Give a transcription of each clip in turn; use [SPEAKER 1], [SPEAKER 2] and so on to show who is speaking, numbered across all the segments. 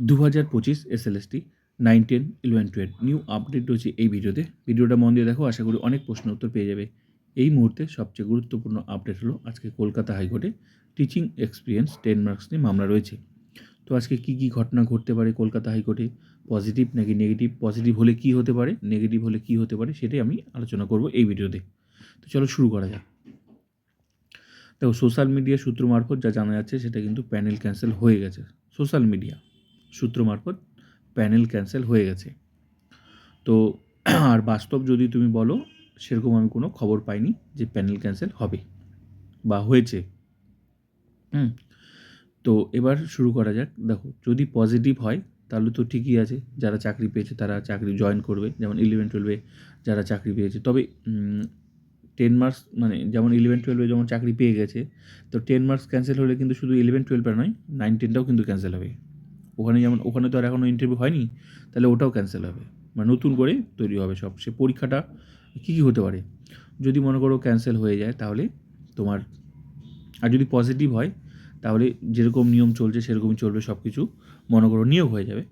[SPEAKER 1] দু হাজার পঁচিশ SLST nine ten eleven twelve new update রয়েছে এই ভিডিওতে। ভিডিওটা মন দিয়ে দেখো, আশা করি অনেক প্রশ্ন উত্তর পেয়ে যাবে। এই মুহূর্তে সবচেয়ে গুরুত্বপূর্ণ আপডেট হলো আজকে কলকাতা হাইকোর্টে টিচিং এক্সপিরিয়েন্স টেন মার্কস নিয়ে মামলা রয়েছে। তো আজকে কী কী ঘটনা ঘটতে পারে কলকাতা হাইকোর্টে? পজিটিভ নাকি নেগেটিভ পজিটিভ হলে কী হতে পারে? নেগেটিভ হলে কী হতে পারে? সেটাই আমি আলোচনা করব এই ভিডিওতে। তো চলো শুরু করা যাক। দেখো সোশ্যাল মিডিয়া সূত্র মারফত যা জানা যাচ্ছে সেটা কিন্তু প্যানেল ক্যান্সেল হয়ে গেছে। সোশ্যাল মিডিয়া সূত্র মারফত প্যানেল ক্যান্সেল হয়ে গেছে। তো আর বাস্তব যদি তুমি বলো, সেরকম আমি কোনো খবর পাইনি যে প্যানেল ক্যান্সেল হবে বা হয়েছে। হুম, তো এবার শুরু করা যাক। দেখো, যদি পজিটিভ হয়, তাহলে তো ঠিকই আছে। যারা চাকরি পেয়েছে, তারা চাকরি জয়েন করবে। যেমন ইলেভেন টুয়েলভে যারা চাকরি পেয়েছে। তবে টেন মার্কস মানে যেমন ইলেভেন টুয়েলভে যেমন চাকরি পেয়ে গেছে, তো টেন মার্কস ক্যান্সেল হলে কিন্তু শুধু ইলেভেন টুয়েলভের নয় নাইন টেনটাও কিন্তু ক্যান্সেল হবে। ওখানে যেমন, ওখানে তো আর এখনও ইন্টারভিউ হয়নি, তাহলে ওটাও ক্যান্সেল হবে। মানে নতুন করে তৈরি হবে সব। সে পরীক্ষাটা কী কী হতে পারে? যদি মনে করো ক্যান্সেল হয়ে যায়, তাহলে তোমার, আর যদি পজিটিভ হয়, তাহলে যেরকম নিয়ম চলছে, সেরকমই চলবে সব কিছু মনে করো নিয়োগ হয়ে যাবে।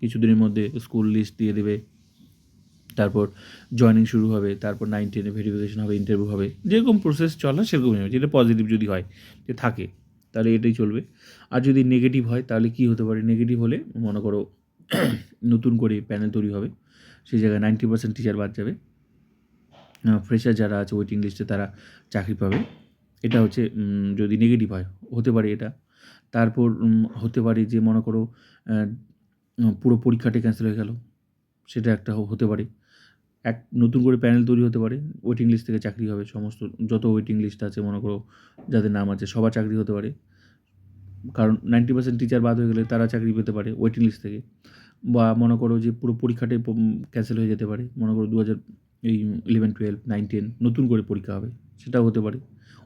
[SPEAKER 1] কিছুদিনের মধ্যে স্কুল লিস্ট দিয়ে দেবে। তারপর জয়নিং শুরু হবে। তারপর নাইন টেনে ভেরিফিকেশন হবে ইন্টারভিউ হবে। যেরকম প্রসেস চলে, সেরকমই হবে। যেটা পজিটিভ যদি হয়, যে থাকে। তাহলে এটাই চলবে। আর যদি নেগেটিভ হয়, তাহলে কি হতে পারে? নেগেটিভ হলে মনে করো নতুন করে প্যানেল তৈরি হবে। সেই জায়গায় নাইনটি পার্সেন্ট টিচার বাদ যাবে। ফ্রেশার যারা আছে ওয়েটিং লিস্টে তারা চাকরি পাবে। এটা হচ্ছে যদি নেগেটিভ হয়, হতে পারে এটা। তারপর হতে পারে যে মনে করো পুরো পরীক্ষাটা ক্যান্সেল হয়ে গেল। সেটা একটা হতে পারে। এক নতুন করে প্যানেল তৈরি হতে পারে ওয়েটিং লিস্ট থেকে চাকরি হবে, সমস্ত, যত ওয়েটিং লিস্ট আছে মনে করো, যাদের নাম আছে, সবার চাকরি হতে পারে। কারণ নাইনটি পার্সেন্ট টিচার বাদ হয়ে গেলে তারা চাকরি পেতে পারে ওয়েটিং লিস্ট থেকে। বা মনে করো যে পুরো পরীক্ষাটাই ক্যান্সেল হয়ে যেতে পারে, মনে করো দু হাজার এই ইলেভেন টুয়েলভ নাইন টেন নতুন করে পরীক্ষা হবে, সেটাও হতে পারে।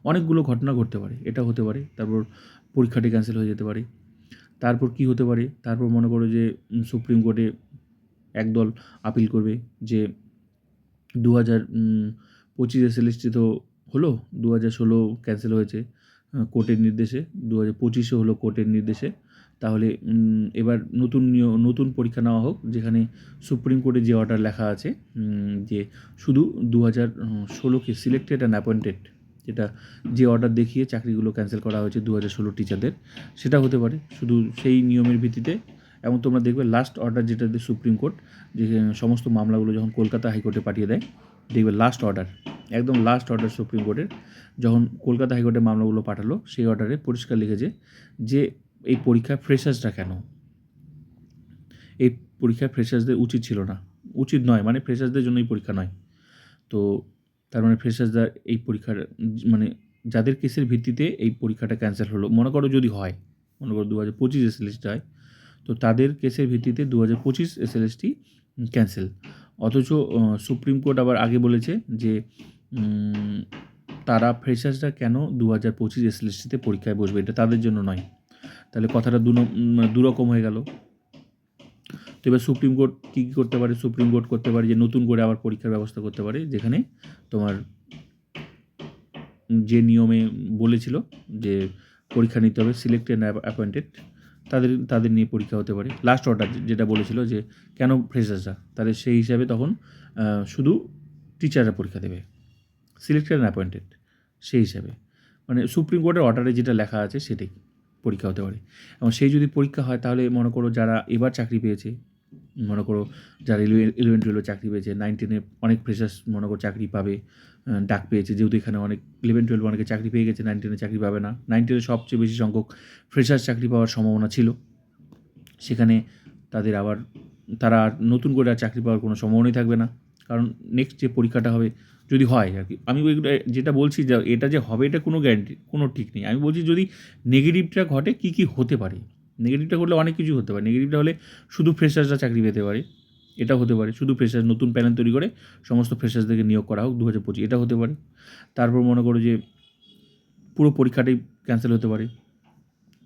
[SPEAKER 1] অনেকগুলো ঘটনা ঘটতে পারে এটা হতে পারে, তারপর পরীক্ষাটি ক্যান্সেল হয়ে যেতে পারে। তারপর কি হতে পারে, তারপর মনে করো যে সুপ্রিম কোর্টে একদল আপিল করবে যে দু হাজার পঁচিশে এসএলএসটি তো হলো দু হাজার ষোলো ক্যান্সেল হয়েছে কোর্টের নির্দেশে দু হাজার পঁচিশে হলো কোর্টের নির্দেশে। তাহলে এবার নতুন নতুন পরীক্ষা নেওয়া হোক, যেখানে সুপ্রিম কোর্টে যে অর্ডার লেখা আছে যে শুধু দু হাজার ষোলোকে সিলেক্টেড অ্যান্ড অ্যাপয়েন্টেড যেটা যে অর্ডার দেখিয়ে চাকরিগুলো ক্যান্সেল করা হয়েছে দু হাজার ষোলো টিচারদের সেটা হতে পারে। শুধু সেই নিয়মের ভিত্তিতে এবং তোমরা দেখবে লাস্ট অর্ডার যেটা সুপ্রিম কোর্ট যে সমস্ত মামলাগুলো যখন কলকাতা হাইকোর্টে পাঠিয়ে দেয়, দেখবে লাস্ট অর্ডার একদম লাস্ট অর্ডার সুপ্রিম কোর্টের যখন কলকাতা হাইকোর্টে মামলাগুলো পাঠালো, সেই অর্ডারে পরিষ্কার লিখেছে যে এই পরীক্ষা ফ্রেশার্সরা কেন? এই পরীক্ষা ফ্রেশার্সদের উচিত ছিল না। উচিত নয় মানে ফ্রেশার্সদের জন্য এই পরীক্ষা নয়। তো তার মানে ফ্রেশার্সরা এই পরীক্ষার মানে যাদের কেসের ভিত্তিতে এই পরীক্ষাটা ক্যান্সেল হলো, মনে করো যদি হয়, মনে করো দু হাজার পঁচিশ এসএলএসটি হয় তো তাদের কেসের ভিত্তিতে দু হাজার পঁচিশ এসএলএসটি ক্যান্সেল। অথচ সুপ্রিম কোর্ট আবার আগে বলেছে যে তারা ফ্রেশার্সরা কেন দু হাজার পঁচিশ এসএলএসটিতে পরীক্ষায় বসবে? এটা তাদের জন্য নয়। তাহলে কথাটা দু দুরকম হয়ে গেল। তো এবার সুপ্রিম কোর্ট কী কী করতে পারে? সুপ্রিম কোর্ট করতে পারে যে, নতুন করে আবার পরীক্ষার ব্যবস্থা করতে পারে, যেখানে তোমার যে নিয়মে বলেছিল যে, পরীক্ষা নিতে হবে, সিলেক্টেড অ্যাপয়েন্টেড তাদের তাদের নিয়ে পরীক্ষা হতে পারে। লাস্ট অর্ডার যেটা বলেছিল যে, কেন ফ্রেশার্সরা তাদের সেই হিসাবে তখন শুধু টিচাররা পরীক্ষা দেবে। সিলেক্টেড অ্যান্ড অ্যাপয়েন্টেড সেই হিসাবে। মানে সুপ্রিম কোর্টের অর্ডারে যেটা লেখা আছে, সেটাই পরীক্ষা হতে পারে। এবং সেই যদি পরীক্ষা হয়, তাহলে মনে করো যারা এবার চাকরি পেয়েছে মনে করো যারা ইলেভেন টুয়েলভে চাকরি পেয়েছে নাইন টেনে অনেক ফ্রেশার্স মনে করো চাকরি পাবে ডাক পেয়েছে, যেহেতু এখানে অনেক ইলেভেন টুয়েলভ অনেকে চাকরি পেয়ে গেছে নাইন টেনে চাকরি পাবে না। নাইন টেনে সবচেয়ে বেশি সংখ্যক ফ্রেশার্স চাকরি পাওয়ার সম্ভাবনা ছিল। সেখানে তাদের আবার, তারা আর নতুন করে আর চাকরি পাওয়ার কোনো সম্ভাবনাই থাকবে না। কারণ নেক্সট যে পরীক্ষাটা হবে, যদি হয় আর কি। আমি যেটা বলছি যে, এটা যে হবে, এটা কোনো গ্যারান্টি কোনো ঠিক নেই। আমি বলছি যদি নেগেটিভটা ঘটে, কী কী হতে পারে? নেগেটিভটা ঘটলে অনেক কিছু হতে পারে। নেগেটিভটা হলে শুধু ফ্রেশার্সরা চাকরি পেতে পারে। এটা হতে পারে। শুধু ফ্রেশার্স নতুন প্যানেল তৈরি করে সমস্ত ফ্রেশার্সদেরকে নিয়োগ করা হোক দু হাজার পঁচিশ এটা হতে পারে। তারপর মনে করো যে পুরো পরীক্ষাটাই ক্যান্সেল হতে পারে।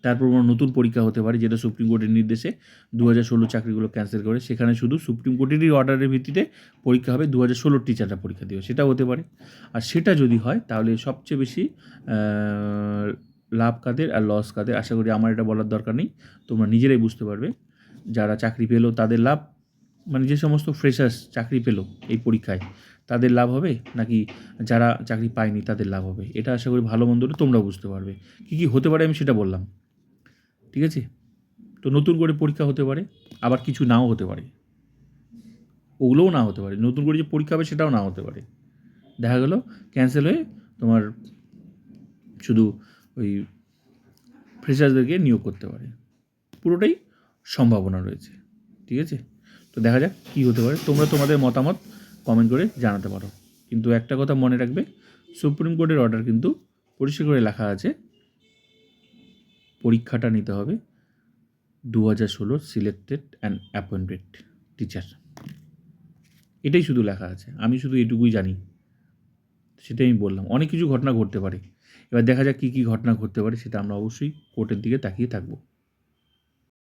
[SPEAKER 1] তারপর নতুন পরীক্ষা হতে পারে যেটা সুপ্রিম কোর্টের নির্দেশে দু হাজার ষোলো চাকরিগুলো ক্যান্সেল করে। সেখানে শুধু সুপ্রিম কোর্টেরই অর্ডারের ভিত্তিতে পরীক্ষা হবে দু হাজার ষোলোর টিচাররা পরীক্ষা দেবে। সেটা হতে পারে। আর সেটা যদি হয়, তাহলে সবচেয়ে বেশি লাভ কাদের আর লস কাদের, আশা করি আমার এটা বলার দরকার নেই। তোমরা নিজেরাই বুঝতে পারবে। যারা চাকরি পেল, তাদের লাভ মানে যে সমস্ত ফ্রেশার্স চাকরি পেল এই পরীক্ষায়, তাদের লাভ হবে? নাকি যারা চাকরি পায়নি, তাদের লাভ হবে? এটা আশা করি ভালো মন্দটা তোমরা বুঝতে পারবে। কী কী হতে পারে আমি সেটা বললাম। ঠিক আছে? তো নতুন করে পরীক্ষা হতে পারে, আবার কিছু নাও হতে পারে। ওগুলোও না হতে পারে। নতুন করে যে পরীক্ষা হবে, সেটাও না হতে পারে। দেখা গেল ক্যান্সেল হয়ে তোমার শুধু ওই ফ্রেশার্সদেরকে নিয়োগ করতে পারে। পুরোটাই সম্ভাবনা রয়েছে, ঠিক আছে? তো দেখা যাক কী হতে পারে। তোমরা তোমাদের মতামত কমেন্ট করে জানাতে পারো। কিন্তু একটা কথা মনে রাখবে, সুপ্রিম কোর্টের অর্ডার কিন্তু পরিষ্কার করে লেখা আছে, পরীক্ষাটা নিতে হবে দু হাজার ষোলোর সিলেক্টেড অ্যান্ড অ্যাপয়েন্টেড টিচার এটাই শুধু লেখা আছে। আমি শুধু এটুকুই জানি, সেটাই আমি বললাম। অনেক কিছু ঘটনা ঘটতে পারে। এবার দেখা যাক কী কী ঘটনা ঘটতে পারে, সেটা আমরা অবশ্যই কোর্টের দিকে তাকিয়ে থাকব।